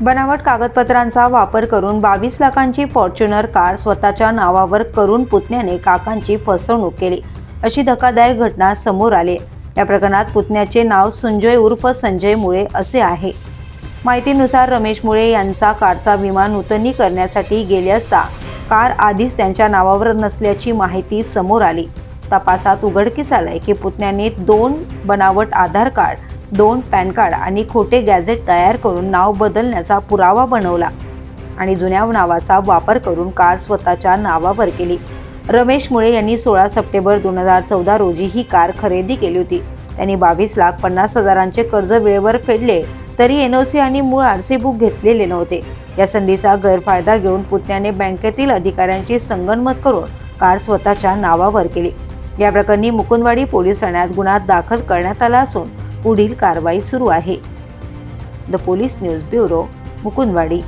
बनावट कागदपत्रांचा वापर करून बावीस लाखांची फॉर्च्युनर कार स्वतःच्या नावावर करून पुतण्याने काकांची फसवणूक केली. अशी धक्कादायक घटना समोर आली. या प्रकरणात पुतण्याचे नाव संजय उर्फ संजय मुळे असे आहे. माहितीनुसार रमेश मुळे यांचा कारचा विमा नूतनी करण्यासाठी गेले असता कार आधीच त्यांच्या नावावर नसल्याची माहिती समोर आली. तपासात उघडकीस आलंय की पुतण्याने दोन बनावट आधार कार्ड दोन पॅन कार्ड आणि खोटे गॅझेट तयार करून नाव बदलण्याचा पुरावा बनवला आणि जुन्या नावाचा वापर करून कार स्वतःच्या नावावर केली. रमेश मुळे यांनी सोळा सप्टेंबर दोन हजार चौदा रोजी ही कार खरेदी केली होती. त्यांनी बावीस लाख पन्नास हजारांचे कर्ज वेळेवर फेडले तरी एन ओ सी आणि मूळ आर सी बुक घेतलेले नव्हते. या संधीचा गैरफायदा घेऊन पुतण्याने बँकेतील अधिकाऱ्यांची संगणमत करून कार स्वतःच्या नावावर केली. या प्रकरणी मुकुंदवाडी पोलीस ठाण्यात गुन्हा दाखल करण्यात आला असून पुढील कारवाई सुरू आहे. The police news bureau Mukundwadi.